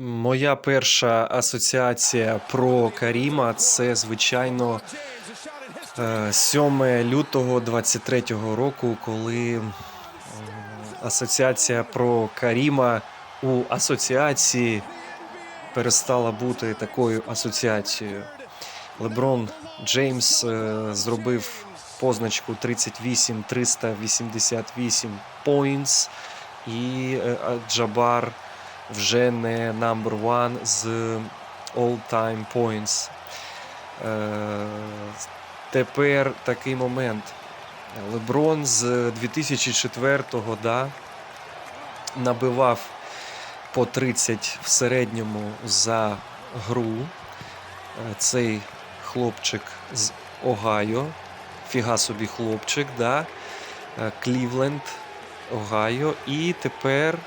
Моя перша асоціація про Каріма це, звичайно, е, 7 лютого 23-го року, коли е, асоціація про Каріма у асоціації перестала бути такою асоціацією. Леброн Джеймс е, зробив позначку 38 388 points і е, Джабар вже не number one з all-time points. Е, тепер такий момент. Леброн з 2004-го да, набивав по 30 в середньому за гру. Е, Цей хлопчик з Огайо. Фіга собі хлопчик, да. Е, Клівленд, Огайо. І тепер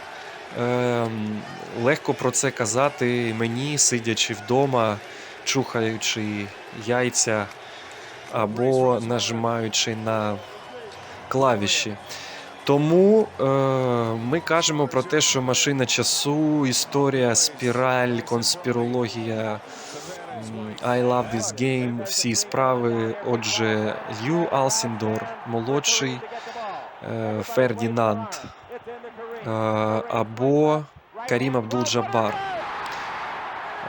ем, легко про це казати мені, сидячи вдома, чухаючи яйця або нажимаючи на клавіші. Тому е, ми кажемо про те, що машина часу, історія, спіраль, конспірологія. I love this game, всі справи. Отже, Лью Алсіндор, молодший, е, Фердінанд е, або Карім Абдул-Джабар.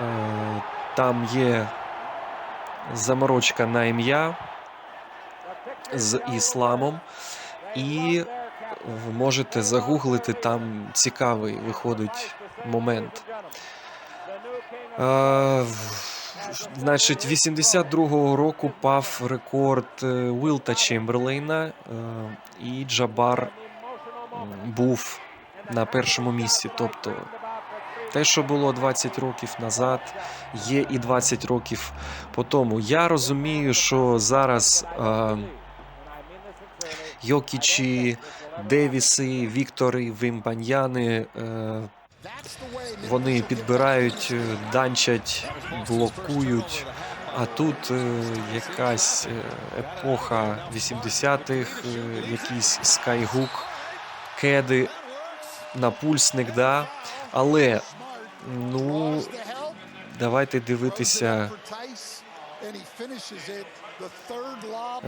Е, Там є заморочка на ім'я з ісламом, і можете загуглити, там цікавий виходить момент. Е, Значить, 82-го року пав рекорд е, Уилта Чемберлейна, е, і Джабар був на першому місці. Тобто те, що було 20 років назад, є і 20 років по тому. Я розумію, що зараз е, Йокічі, Девіси, Віктори, Вимпаньяни. Е, вони підбирають, е, данчать, блокують. А тут е, якась е, епоха 80-х, е, якийсь скайгук, кеди, напульсник, да. Але ну давайте дивитися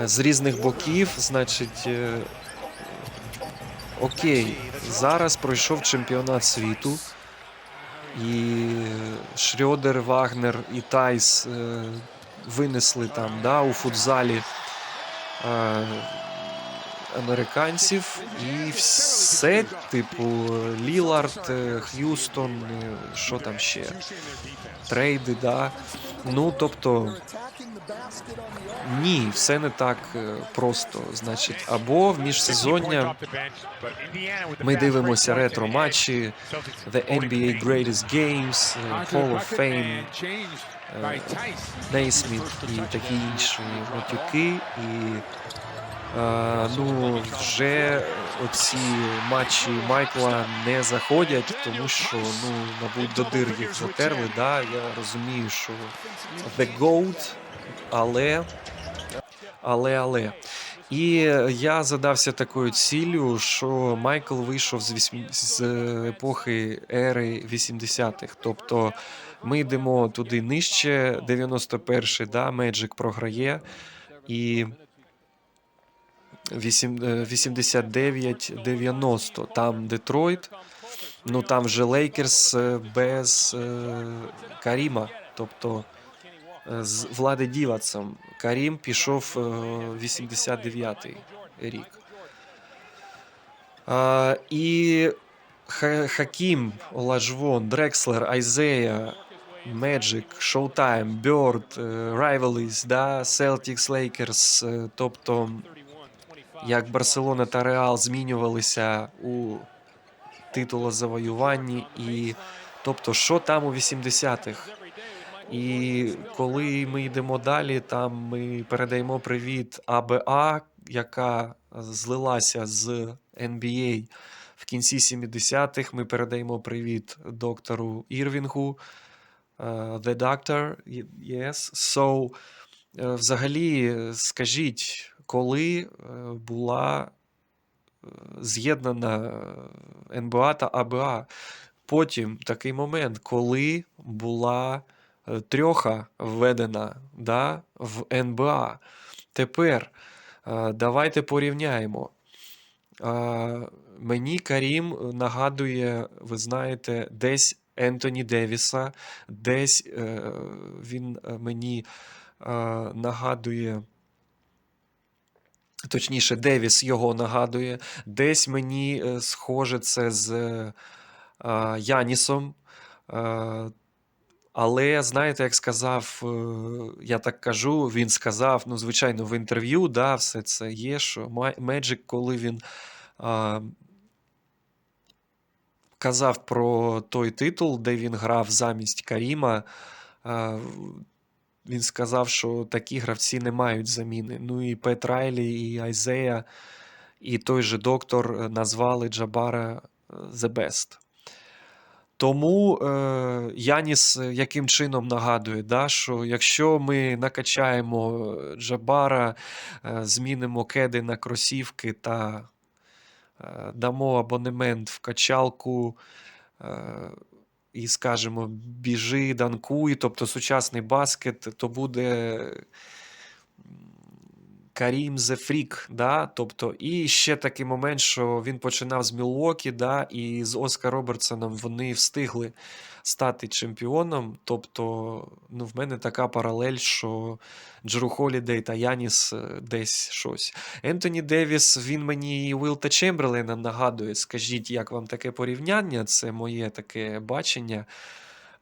з різних боків. Значить, е, окей, зараз пройшов чемпіонат світу. І Шрьодер, Вагнер і Тайс е, винесли там да, у футзалі е, американців. І все, типу, Лілард, е, Х'юстон, е, що там ще? Трейди, да. Ну, тобто, ні, все не так е, просто. Значить, або в міжсезоння ми дивимося ретро матчі, The NBA Greatest Games, Hall of Fame, Нейсміт і такі інші матюки. І ну, вже оці матчі Майкла не заходять, тому що, ну, мабуть, до дир їх затерли. Да? Я розумію, що The GOAT, але. Але, але. І я задався такою ціллю, що Майкл вийшов з, вісьм... з епохи ери 80-х. Тобто ми йдемо туди нижче, 91-й, да, Меджик програє. І 89-90, там Детройт. Ну там вже Лейкерс е, без е, Каріма. Тобто е, з Влади Дівацем. Карім пішов е, 89-й рік. А, і Хакім, Олажвон, Дрекслер, Айзея, Меджик, Шоутайм, Бьорд, Rivalries, да, Lakers. е, Тобто, як Барселона та Реал змінювалися у титулозавоюванні, і тобто, що там у 80-х? І коли ми йдемо далі, там ми передаємо привіт АБА, яка злилася з NBA в кінці 70-х. Ми передаємо привіт доктору Ірвінгу. е, The Doctor, yes. So, е, взагалі, скажіть, коли е, була е, з'єднана е, НБА та АБА? Потім такий момент, коли була трьоха введена да, в НБА. Тепер давайте порівняємо. Мені Карім нагадує, ви знаєте, десь Ентоні Девіса, десь він мені нагадує. Точніше, Девіс його нагадує. Десь мені е, схоже це з е, Янісом. Е, але знаєте, як сказав, я так кажу, він сказав, ну, звичайно, в інтерв'ю, да, все це є, що Меджик, коли він а, казав про той титул, де він грав замість Каріма, а, він сказав, що такі гравці не мають заміни. Ну і Пет Райлі, і Айзея, і той же доктор е, назвали Джабара е, The Best. Тому е, Яніс е, яким чином нагадує, да, що якщо ми накачаємо Джабара, е, змінимо кеди на кросівки та е, дамо абонемент в качалку е, і скажемо біжи, данкуй, тобто сучасний баскет, то буде Карім Зе Фрік, да? тобто, і ще такий момент, що він починав з Мілуокі, да? і з Оскар Робертсоном вони встигли стати чемпіоном. Тобто, ну, в мене така паралель, що Джеру Холідей та Яніс е, десь щось. Ентоні Девіс, він мені і Уилта Чемберлена нагадує. Скажіть, як вам таке порівняння? Це моє таке бачення.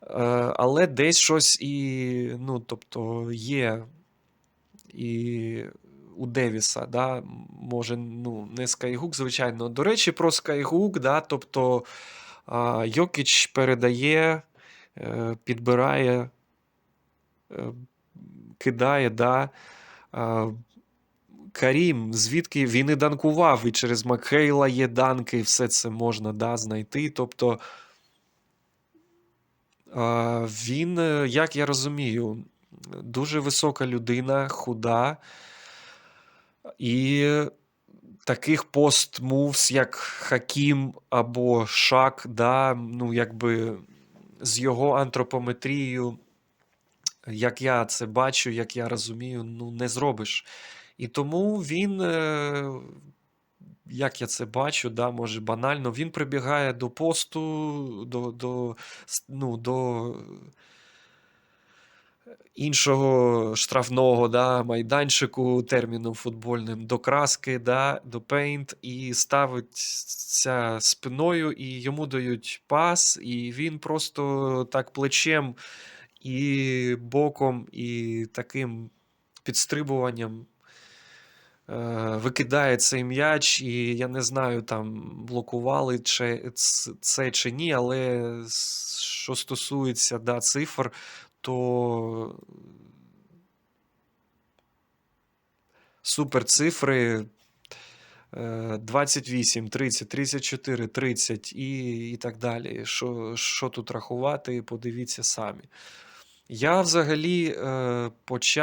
Е, Але десь щось і, ну, тобто, є і у Девіса, да, може, ну, не Скайгук, звичайно. До речі, про Скайгук, да, тобто а, Йокіч передає, е, підбирає, е, кидає, да. Карім, звідки він і данкував, і через Макхейла є данки, все це можна да, знайти. Тобто він, е, як я розумію, дуже висока людина, худа. І таких пост-мувс, як Хакім або Шак, да, ну, якби з його антропометрією, як я це бачу, як я розумію, ну, не зробиш. І тому він, е, як я це бачу, да, може банально, він прибігає до посту, до, до, ну, до іншого штрафного да, майданчику терміном футбольним до краски, да, до пейнт, і ставиться спиною, і йому дають пас, і він просто так плечем і боком, і таким підстрибуванням. е, Викидає цей м'яч, і я не знаю, там блокували чи це чи ні, але що стосується да, цифр, то супер цифри. е, 28, 30, 34, 30 і, і так далі. Що, що тут рахувати, подивіться самі. Я взагалі е, почав.